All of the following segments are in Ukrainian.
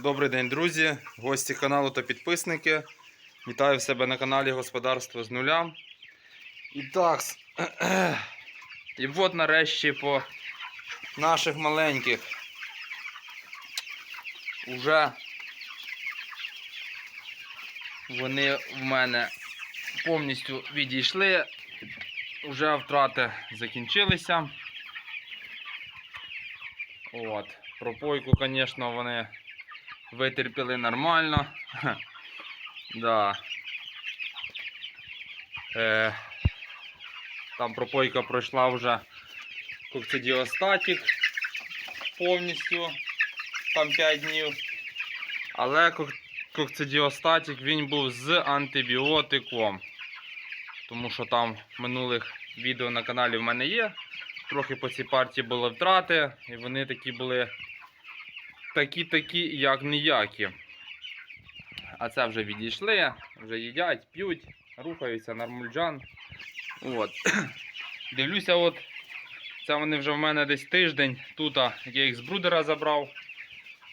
Добрий день, друзі, гості каналу та підписники. Вітаю в себе на каналі Господарство з нуля. І так, і от нарешті по наших маленьких уже вони в мене повністю відійшли. Уже втрати закінчилися. От. Пропойку, звісно, вони витерпіли нормально. да. Е, там пропойка пройшла вже кокцидіостатік повністю. Там 5 днів. Але кок- кокцидіостатік він був з антибіотиком. Тому що там минулих відео на каналі в мене є. Трохи по цій партії були втрати, і вони такі були такі-такі, як ніякі. А це вже відійшли, вже їдять, п'ють, рухаються, нормульджан. От. Дивлюся, от це вони вже в мене десь тиждень. Тут я їх з брудера забрав.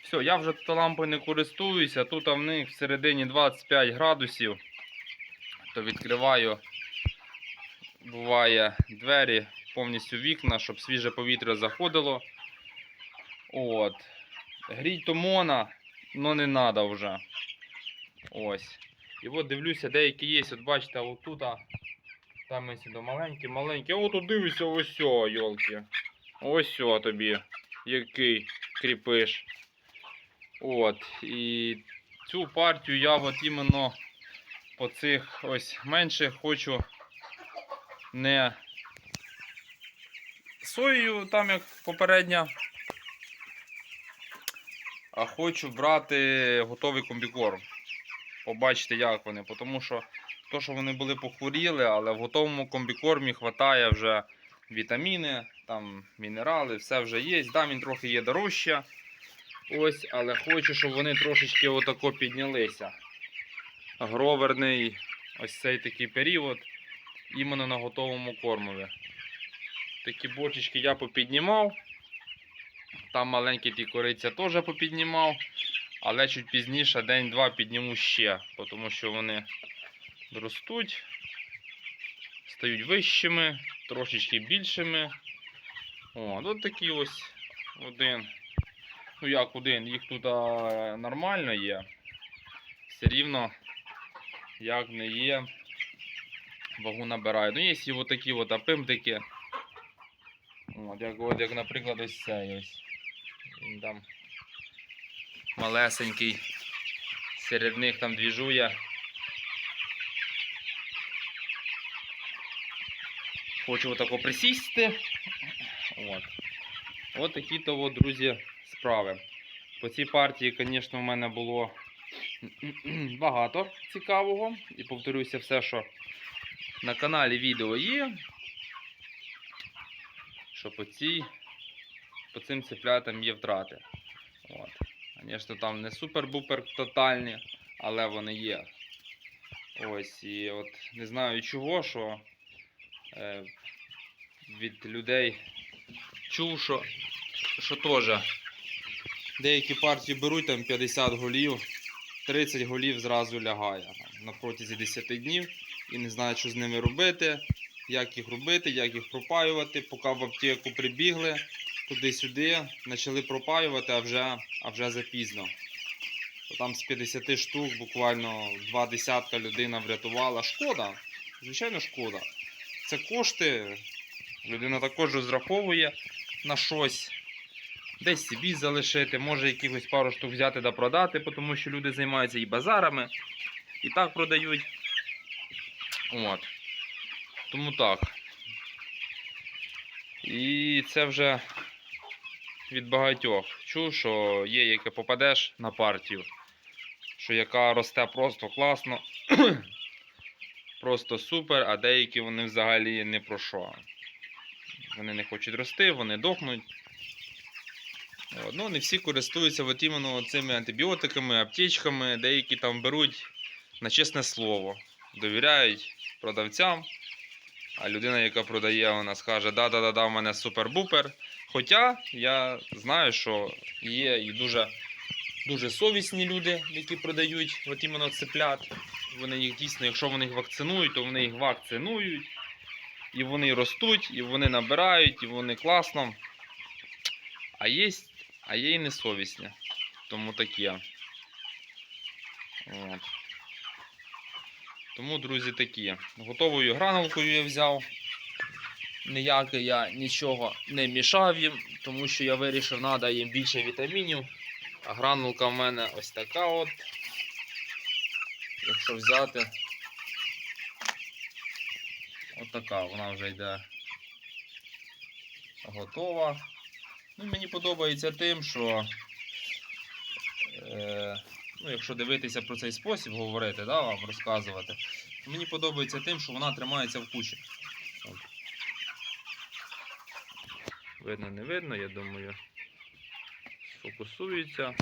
Все, я вже тут лампою не користуюся. Тут в них всередині 25 градусів. То відкриваю, буває двері, повністю вікна, щоб свіже повітря заходило. От. Гріть то но не треба вже. Ось. І от дивлюся, деякі є. От бачите, отут. Там ось до маленькі, маленькі. От дивися, ось о, йолки. Ось о тобі. Який кріпиш. От. І цю партію я от іменно по цих ось менших хочу не соєю, там як попередня, а хочу брати готовий комбікорм. Побачите, як вони. Тому що то, що вони були похворіли, але в готовому комбікормі вистачає вже вітаміни, там мінерали, все вже є. Да, він трохи є дорожче. Ось, але хочу, щоб вони трошечки отако піднялися. Гроверний ось цей такий період іменно на готовому кормові. Такі бочечки я попіднімав. Там маленький ті кориця теж попіднімав. Але чуть пізніше, день-два підніму ще, тому що вони ростуть, стають вищими, трошечки більшими. О, от такий ось один. Ну як один, їх тут нормально є. Все рівно, як не є, вагу набираю. Ну, є і от такі от апимдики. От, як, от, як, наприклад, ось цей ось. Він там малесенький. Серед них там двіжує. Хочу отако присісти. От. От такі то, от, друзі, справи. По цій партії, звісно, в мене було багато цікавого. І повторюся все, що на каналі відео є. Що по цій, по цим цеплятам є втрати. От. Звісно, там не супер-бупер тотальні, але вони є. Ось, і от не знаю чого, що е, від людей чув, що, що теж деякі партії беруть там 50 голів, 30 голів зразу лягає на протязі 10 днів і не знають, що з ними робити, як їх робити, як їх пропаювати, поки в аптеку прибігли туди-сюди, почали пропаювати, а вже, а вже запізно. Там з 50 штук буквально два десятка людина врятувала. Шкода, звичайно, шкода. Це кошти. Людина також розраховує на щось. Десь собі залишити, може якихось пару штук взяти да продати, тому що люди займаються і базарами, і так продають. От. Тому так. І це вже від багатьох. Чув, що є, яке попадеш на партію, що яка росте просто класно, просто супер, а деякі вони взагалі не про що. Вони не хочуть рости, вони дохнуть. Ну, не всі користуються от іменно цими антибіотиками, аптечками, деякі там беруть на чесне слово, довіряють продавцям. А людина, яка продає, вона скаже, да-да-да, в мене супер-бупер. Хоча я знаю, що є і дуже дуже совісні люди, які продають от іменно цеплят. Вони їх дійсно, якщо вони їх вакцинують, то вони їх вакцинують. І вони ростуть, і вони набирають, і вони класно. А є, а є і несовісні. Тому таке. От. Тому, друзі, такі. Готовою гранулкою я взяв. Ніяке я нічого не мішав їм, тому що я вирішив, треба їм більше вітамінів. А гранулка в мене ось така от. Якщо взяти. От така вона вже йде готова. Ну, мені подобається тим, що е, ну, якщо дивитися про цей спосіб говорити, да, вам розказувати, мені подобається тим, що вона тримається в кучі. От. Видно, не видно, я думаю. Фокусується.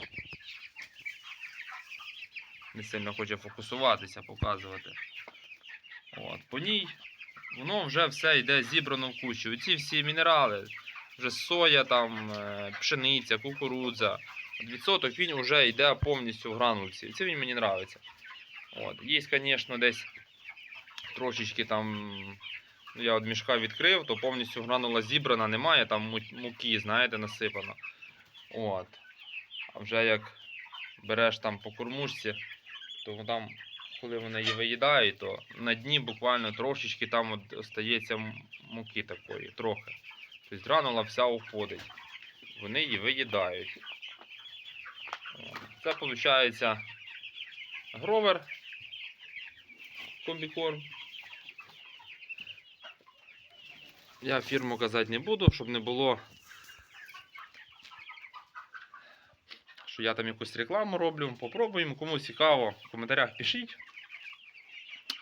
Не сильно хоче фокусуватися, показувати. От, по ній воно вже все йде зібрано в кучу. Ці всі мінерали, вже соя, там, е, пшениця, кукурудза. Відсоток він вже йде повністю в гранулці. Це він мені подобається. Є, звісно, десь трошечки там. Я от мішка відкрив, то повністю гранула зібрана, немає, там муки, знаєте, насипано. От. А вже як береш там по кормушці, то там, коли вони її виїдають, то на дні буквально трошечки там от остається муки такої, трохи. Тобто гранула вся уходить. Вони її виїдають. Це виходить гровер комбікорм. Я фірму казати не буду, щоб не було, що я там якусь рекламу роблю. Попробуємо, кому цікаво, в коментарях пишіть.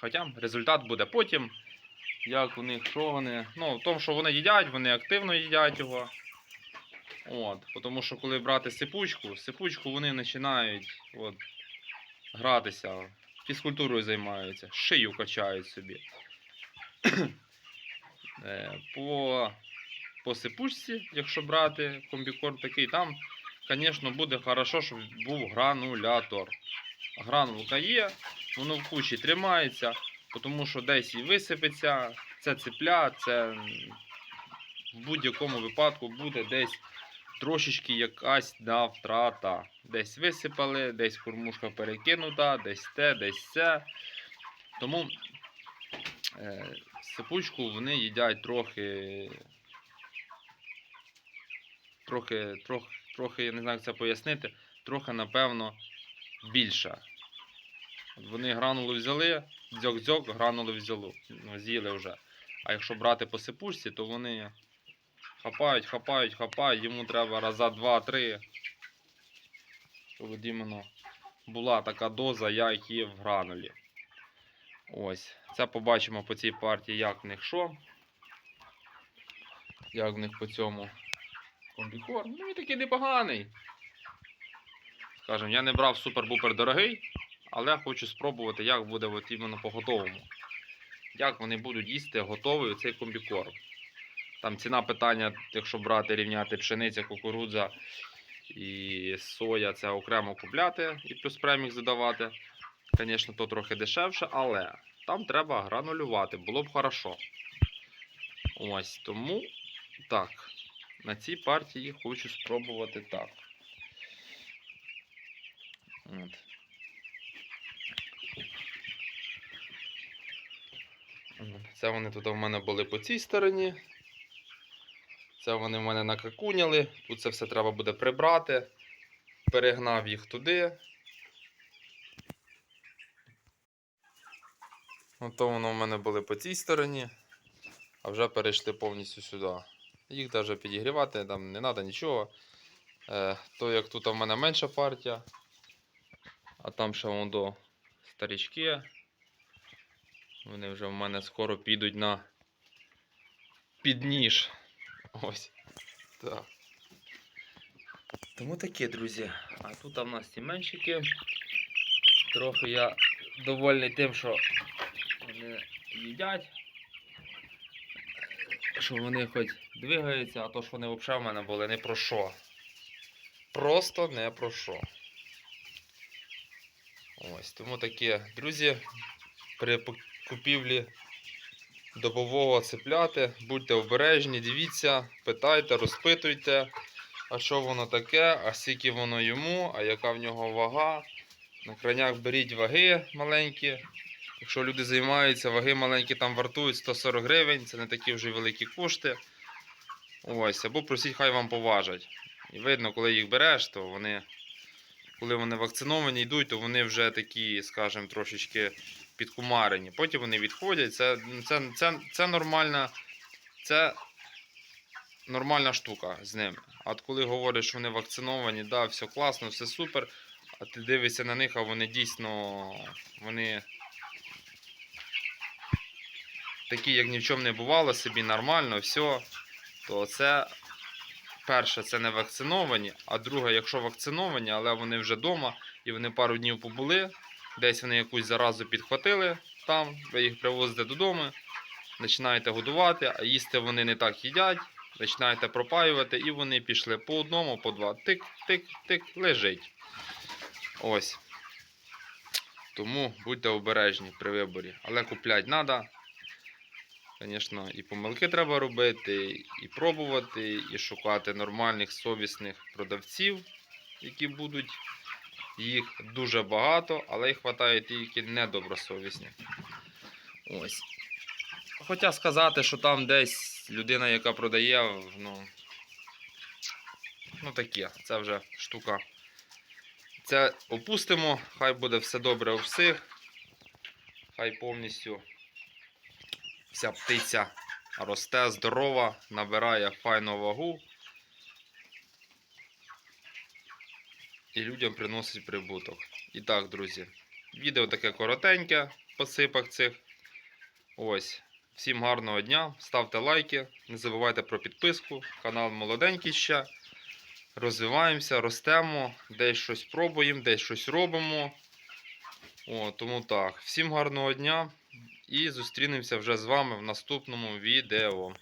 Хоча результат буде потім. Як у них, що вони. Ну, в тому, що вони їдять, вони активно їдять його. От, тому що коли брати сипучку, сипучку вони починають от, гратися, фізкультурою займаються, шию качають собі. Е, по, по сипучці, якщо брати комбікорм такий, там, звісно, буде хорошо, щоб був гранулятор. Гранулка є, воно в кучі тримається, тому що десь і висипеться, це цепля, це в будь-якому випадку буде десь трошечки якась да, втрата. Десь висипали, десь кормушка перекинута, десь те, десь це. Тому е, сипучку вони їдять трохи. Трохи, трохи, трохи, я не знаю, як це пояснити, трохи, напевно, більше. Вони гранули взяли, дзьок-дзьок, гранули взяли, ну, з'їли вже. А якщо брати по сипучці, то вони хапають, хапають, хапають, йому треба раза два-три. Щоб іменно була така доза, як і в гранулі. Ось. Це побачимо по цій партії, як в них що. Як в них по цьому комбікорм. Ну, він такий непоганий. Скажем, я не брав супер-бупер дорогий, але хочу спробувати, як буде от іменно по готовому. Як вони будуть їсти готовий цей комбікорм. Там ціна питання, якщо брати рівняти пшениця, кукурудза і соя, це окремо купляти і плюс премікс додавати. Звісно, то трохи дешевше, але там треба гранулювати, було б хорошо. Ось тому так. На цій партії хочу спробувати так. От. Це вони тут у мене були по цій стороні. Це вони в мене накакуняли. Тут це все треба буде прибрати. Перегнав їх туди. Ото воно в мене були по цій стороні, а вже перейшли повністю сюди. Їх навіть підігрівати там не треба нічого. Е, то як тут в мене менша партія, а там ще вон до старічки. Вони вже в мене скоро підуть на підніж. Ось. Так. Тому таке, друзі. А тут в нас ці меншики. Трохи я довольний тим, що вони їдять. Що вони хоч двигаються, а то ж вони взагалі в мене були не про що. Просто не про що. Ось, тому таке, друзі, при купівлі добового цепляти, будьте обережні, дивіться, питайте, розпитуйте, а що воно таке, а скільки воно йому, а яка в нього вага. На кранях беріть ваги маленькі. Якщо люди займаються, ваги маленькі там вартують 140 гривень, це не такі вже великі кошти. Ось, або просіть, хай вам поважать. І видно, коли їх береш, то вони, коли вони вакциновані йдуть, то вони вже такі, скажімо, трошечки підкумарені. Потім вони відходять. Це, це, це, це нормальна. Це нормальна штука з ними. А от коли говориш, що вони вакциновані, да, все класно, все супер, а ти дивишся на них, а вони дійсно вони такі, як ні в чому не бувало, собі нормально, все, то це перше, це не вакциновані, а друге, якщо вакциновані, але вони вже вдома і вони пару днів побули, десь вони якусь заразу підхватили там, ви їх привозите додому, починаєте годувати, а їсти вони не так їдять, починаєте пропаювати, і вони пішли по одному, по два. Тик, тик, тик, лежить. Ось. Тому будьте обережні при виборі. Але купляти треба. Звісно, і помилки треба робити, і пробувати, і шукати нормальних совісних продавців, які будуть. Їх дуже багато, але їх вистачає тільки недобросовісні. Ось. Хоча сказати, що там десь людина, яка продає, ну, ну таке, це вже штука. Це опустимо, хай буде все добре у всіх. Хай повністю вся птиця росте здорова, набирає файну вагу. І людям приносить прибуток. І так, друзі, відео таке коротеньке по сипах цих. Ось. Всім гарного дня, ставте лайки, не забувайте про підписку. Канал молоденький ще. Розвиваємося, ростемо, десь щось пробуємо, десь щось робимо. О, тому так. Всім гарного дня і зустрінемося вже з вами в наступному відео.